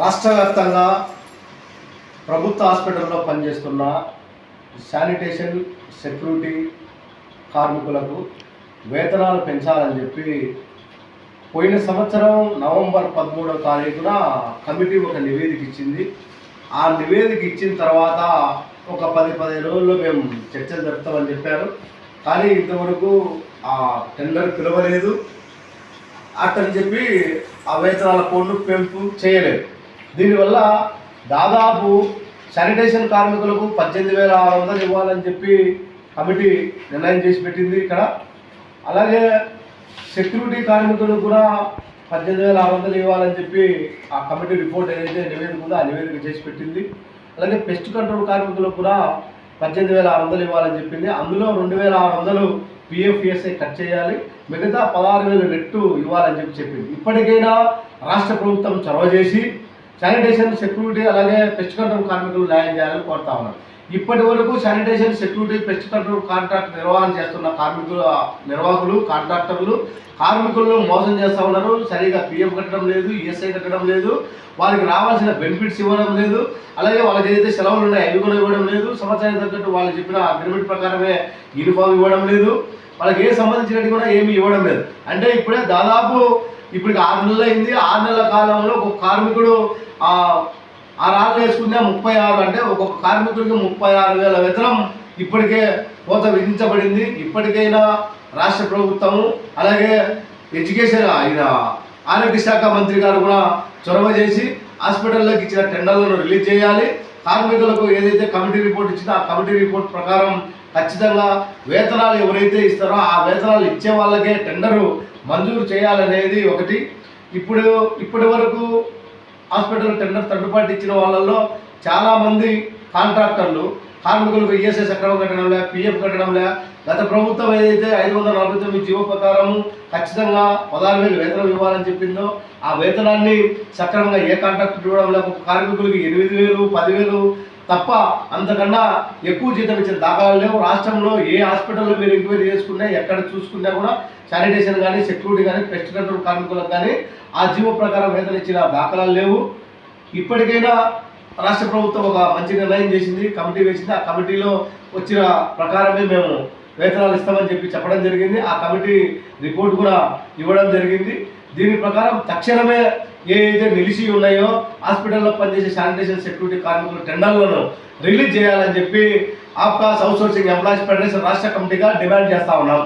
రాష్ట్ర వ్యాప్తంగా ప్రభుత్వ హాస్పిటల్లో పనిచేస్తున్న శానిటేషన్ సెక్యూరిటీ కార్మికులకు వేతనాలు పెంచాలని చెప్పి పోయిన సంవత్సరం నవంబర్ పదమూడవ తారీఖున కమిటీ ఒక నివేదిక ఇచ్చింది. ఆ నివేదిక ఇచ్చిన తర్వాత ఒక పది పదిహేను రోజుల్లో మేము చర్చలు జరుపుతామని చెప్పారు. కానీ ఇంతవరకు ఆ టెండర్ పిలవలేదు. అక్కడ చెప్పి ఆ వేతనాల కోడ్లు పెంపు చేయలేదు. దీనివల్ల దాదాపు శానిటేషన్ కార్మికులకు పద్దెనిమిది వేల ఆరు వందలు ఇవ్వాలని చెప్పి కమిటీ నిర్ణయం చేసి పెట్టింది ఇక్కడ. అలాగే సెక్యూరిటీ కార్మికులకు కూడా పద్దెనిమిది వేల ఆరు వందలు ఇవ్వాలని చెప్పి ఆ కమిటీ రిపోర్ట్ ఏదైతే నివేదిక ఉందో ఆ నివేదిక చేసి పెట్టింది. అలాగే పెస్ట్ కంట్రోల్ కార్మికులకు కూడా పద్దెనిమిది వేల ఆరు వందలు ఇవ్వాలని చెప్పింది. అందులో రెండు వేల ఆరు వందలు పిఎఫ్ఎస్ఐ కట్ చేయాలి. మిగతా పదహారు వేలు రెట్టు ఇవ్వాలని చెప్పి చెప్పింది. ఇప్పటికైనా రాష్ట్ర ప్రభుత్వం చొరవ చేసి శానిటేషన్ సెక్యూరిటీ అలాగే పెస్ట్ కంట్రోల్ కార్మికులు న్యాయం చేయాలని కోరుతా ఉన్నారు. ఇప్పటి వరకు sanitation security pest control contract నిర్వహణ చేస్తున్న కార్మికుల నిర్వాహకులు కాంట్రాక్టర్లు కార్మికులను మోసం చేస్తూ ఉన్నారు. సరిగా పిఎఫ్ కట్టడం లేదు ఈఎస్ఐ కట్టడం లేదు వారికి రావాల్సిన బెనిఫిట్స్ ఇవ్వడం లేదు. అలాగే వాళ్ళకి ఏదైతే సెలవులు ఉన్నాయో అవి కూడా ఇవ్వడం లేదు. సంవత్సరానికి తగ్గట్టు వాళ్ళు చెప్పిన అగ్రిమెంట్ ప్రకారమే యూనిఫామ్ ఇవ్వడం లేదు. వాళ్ళకి ఏ సంబంధించినట్టు కూడా ఏమీ ఇవ్వడం లేదు. అంటే ఇప్పుడే దాదాపు ఇప్పటికి ఆరు నెలలు అయింది. ఆరు నెలల కాలంలో ఒక కార్మికుడు ఆ రాళ్ళు వేసుకుంటే ముప్పై ఆరు అంటే ఒక్కొక్క కార్మికుడికి ముప్పై ఆరు వేల వేతనం ఇప్పటికే కోత విధించబడింది. ఇప్పటికైనా రాష్ట్ర ప్రభుత్వము అలాగే ఎడ్యుకేషన్ ఆయన ఆరోగ్య శాఖ మంత్రి గారు కూడా చొరవ చేసి హాస్పిటల్లోకి ఇచ్చిన టెండర్లను రిలీజ్ చేయాలి. కార్మికులకు ఏదైతే కమిటీ రిపోర్ట్ ఇచ్చినా ఆ కమిటీ రిపోర్ట్ ప్రకారం ఖచ్చితంగా వేతనాలు ఎవరైతే ఇస్తారో ఆ వేతనాలు ఇచ్చే వాళ్ళకే టెండరు మంజూరు చేయాలనేది ఒకటి. ఇప్పుడు ఇప్పటి వరకు హాస్పిటల్ టెండర్ తడ్డుపాటు ఇచ్చిన వాళ్ళల్లో చాలామంది కాంట్రాక్టర్లు కార్మికులకు ఈఎస్ఎస్ సక్రమం కట్టడం లే పిఎఫ్ కట్టడం లే. గత ప్రభుత్వం ఏదైతే ఐదు వందల నలభై తొమ్మిది జీవో ప్రకారం ఖచ్చితంగా పదహారు వేలు వేతనం ఇవ్వాలని చెప్పిందో ఆ వేతనాన్ని సక్రమంగా ఏ కాంట్రాక్ట్ ఇవ్వడం లేక కార్మికులకి ఎనిమిది వేలు పదివేలు తప్ప అంతకన్నా ఎక్కువ జీతం ఇచ్చిన దాఖలాలు లేవు. రాష్ట్రంలో ఏ హాస్పిటల్లో మీరు ఎంక్వైరీ చేసుకున్నా ఎక్కడ చూసుకున్నా కూడా శానిటేషన్ కానీ సెక్యూరిటీ కానీ పెస్ట్ కంట్రోల్ కార్మికులకు కానీ ఆ జీవో ప్రకారం వేతన ఇచ్చిన దాఖలాలు లేవు. ఇప్పటికైనా రాష్ట్ర ప్రభుత్వం ఒక మంచి నిర్ణయం చేసింది కమిటీ వేసింది. ఆ కమిటీలో వచ్చిన ప్రకారమే మేము వేతనాలు ఇస్తామని చెప్పి చెప్పడం జరిగింది. ఆ కమిటీ రిపోర్ట్ కూడా ఇవ్వడం జరిగింది. దీని ప్రకారం తక్షణమే ఏదైతే నిలిచి ఉన్నాయో హాస్పిటల్లో పనిచేసే శానిటేషన్ సెక్యూరిటీ కార్మికులు టెండర్లను రిలీజ్ చేయాలని చెప్పి ఆప్కాస్ అవుట్సోర్సింగ్ ఎంప్లాయీస్ ఫెడరేషన్ రాష్ట్ర కమిటీగా డిమాండ్ చేస్తా ఉన్నాం.